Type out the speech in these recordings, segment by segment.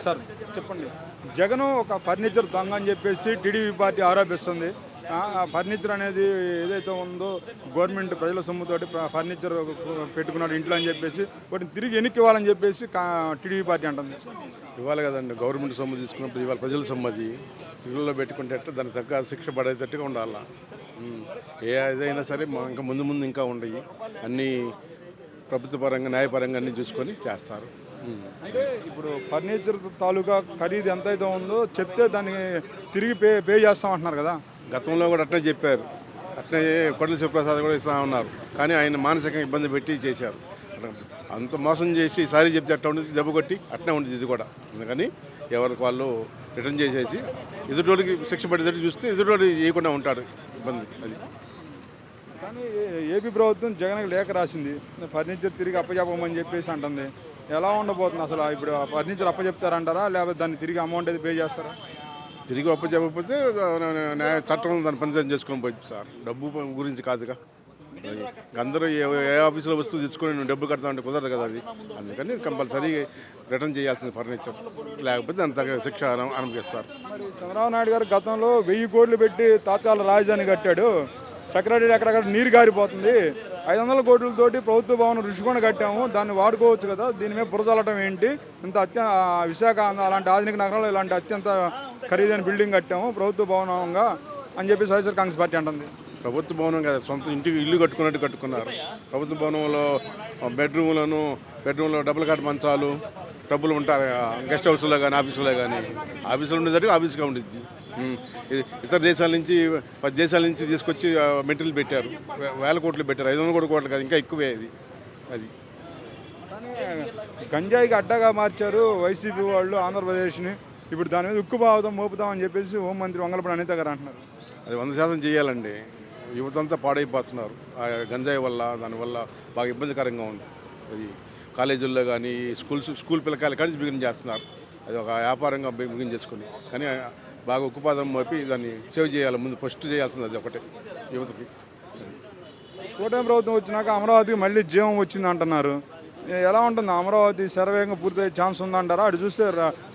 Sir చెప్పండి. జగన్ ఒక furniture దొంగ అని చెప్పేసి టీడీపీ పార్టీ ఆరోపిస్తుంది. ఆ ఫర్నిచర్ అనేది ఏదైతే ఉందో గవర్నమెంట్ ప్రజల సొమ్ముతోటి ఫర్నిచర్ పెట్టుకున్నాడు ఇంట్లో అని చెప్పేసి వాటిని తిరిగి వెనక్కి ఇవ్వాలని చెప్పేసి కా- టీడీపీ పార్టీ అంటుంది. ఇవ్వాలి కదండి గవర్నమెంట్ సొమ్ము తీసుకున్నప్పుడు ఇవాళ ప్రజల సొమ్మది ఇళ్ళలో పెట్టుకుంటే దానికి తగ్గ శిక్ష పడేటట్టుగా ఉండాలి. ఏ ఏదైనా సరే ఇంకా ముందు ముందు ఇంకా ఉండయి అన్నీ ప్రభుత్వ పరంగా న్యాయపరంగా అన్నీ చూసుకొని చేస్తారు. అంటే ఇప్పుడు ఫర్నిచర్ తాలూకా ఖరీదు ఎంత అయితే ఉందో చెప్తే దాన్ని తిరిగి పే పే చేస్తామంటున్నారు కదా. గతంలో కూడా అట్నే చెప్పారు. అట్నే కొడల శివప్రసాద్ కూడా ఇస్తా ఉన్నారు. కానీ ఆయన మానసికంగా ఇబ్బంది పెట్టి చేశారు. అంత మోసం చేసి సారీ చెప్తే అట్లా ఉండేది దెబ్బ కొట్టి అట్నే ఉండేది ఇది కూడా. అందుకని ఎవరికి వాళ్ళు రిటర్న్ చేసేసి ఎదుటోడికి శిక్ష పడేటట్టు చూస్తే ఎదుటోడు చేయకుండా ఉంటాడు ఇబ్బంది అది. కానీ ఏపీ ప్రభుత్వం జగన్కి లేఖ రాసింది. ఫర్నిచర్ తిరిగి అప్పచెప్పమని చెప్పేసి అంటుంది. ఎలా ఉండబోతుంది అసలు? ఇప్పుడు ఆ ఫర్నిచర్ అప్పచెప్తారంటారా లేకపోతే దాన్ని తిరిగి అమౌంట్ అయితే పే చేస్తారా? తిరిగి అప్పు చెప్పకపోతే న్యాయ చట్టం దాన్ని పనిచేయం చేసుకొని పోయింది సార్. డబ్బు గురించి కాదుగా. అది అందరూ ఏ ఏ ఆఫీసులో వస్తువు తెచ్చుకొని నువ్వు డబ్బు కడతా అంటే కుదరదు కదా అది. అందుకని కంపల్సరీ రిటర్న్ చేయాల్సింది ఫర్నిచర్. లేకపోతే దాని తగ్గ శిక్ష అను- అనుభవిస్తారు మరి చంద్రబాబు నాయుడు గారు గతంలో వెయ్యి కోట్లు పెట్టి తాత్కాల రాజధాని కట్టాడు. సెక్రటరీ అక్కడక్కడ నీరు గారిపోతుంది. ఐదు వందల కోట్లతోటి ప్రభుత్వ భవనం రుషికొండ కట్టాము. దాన్ని వాడుకోవచ్చు కదా. దీని మీద బురజలటం ఏంటి? ఇంత అత్య విశాఖ అలాంటి ఆధునిక నగరంలో ఇలాంటి అత్యంత ఖరీదైన బిల్డింగ్ కట్టాము. ప్రభుత్వ భవనంగా అని చెప్పి వైఎస్ఆర్ కాంగ్రెస్ పార్టీ అంటుంది. ప్రభుత్వ భవనం కదా. సొంత ఇంటికి ఇల్లు కట్టుకున్నట్టు కట్టుకున్నారు. ప్రభుత్వ భవనంలో బెడ్రూమ్లను బెడ్రూమ్లో డబుల్ కాట్ మంచాలు డబ్బులు ఉంటాయి గెస్ట్ హౌస్లో కానీ ఆఫీసులో కానీ ఆఫీసులో ఉండేదానికి ఆఫీస్గా ఉండిద్ది. ఇతర దేశాల నుంచి పది దేశాల నుంచి తీసుకొచ్చి మెటీరియల్ పెట్టారు. వేల కోట్లు పెట్టారు. ఐదు వందల కోట్లు కాదు ఇంకా ఎక్కువే ఇది అది. కానీ గంజాయికి అడ్డగా మార్చారు వైసీపీ వాళ్ళు ఆంధ్రప్రదేశ్ని. ఇప్పుడు దాని మీద ఉక్కు బావుతాం మోపుతాం అని చెప్పేసి హోంమంత్రి వంగలపూడి అనిత గారు అంటున్నారు. అది వంద శాతం చేయాలండి. యువతంతా పాడైపోతున్నారు. ఆ గంజాయి వల్ల దానివల్ల బాగా ఇబ్బందికరంగా ఉంది. అది కాలేజీల్లో కానీ స్కూల్స్ స్కూల్ పిల్లకాయలు కానీ బిగిన్ చేస్తున్నారు? అది ఒక వ్యాపారంగా బిగిన్ చేసుకుని. కానీ బాగా ఉక్కుపాదం మోపి దాన్ని సేవ్ చేయాలి. ముందు ఫస్ట్ చేయాల్సింది అది ఒకటే యువతకి. కూటమి ప్రభుత్వం వచ్చినాక అమరావతికి మళ్ళీ జీవం వచ్చింది అంటున్నారు. ఎలా ఉంటుంది? అమరావతి శరవేగంగా పూర్తయ్యే ఛాన్స్ ఉందంటారా అటు చూస్తే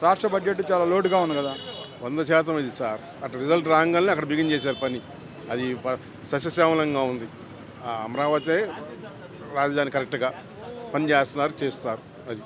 రాష్ట్ర బడ్జెట్ చాలా లోటుగా ఉంది కదా. వంద శాతం ఇది సార్. అక్కడ రిజల్ట్ రాగానే అక్కడ బిగిన్ చేశారు పని. అది సస్యశ్యామలంగా ఉంది. అమరావతి రాజధాని కరెక్ట్గా పని చేస్తున్నారు చేస్తారు. అది.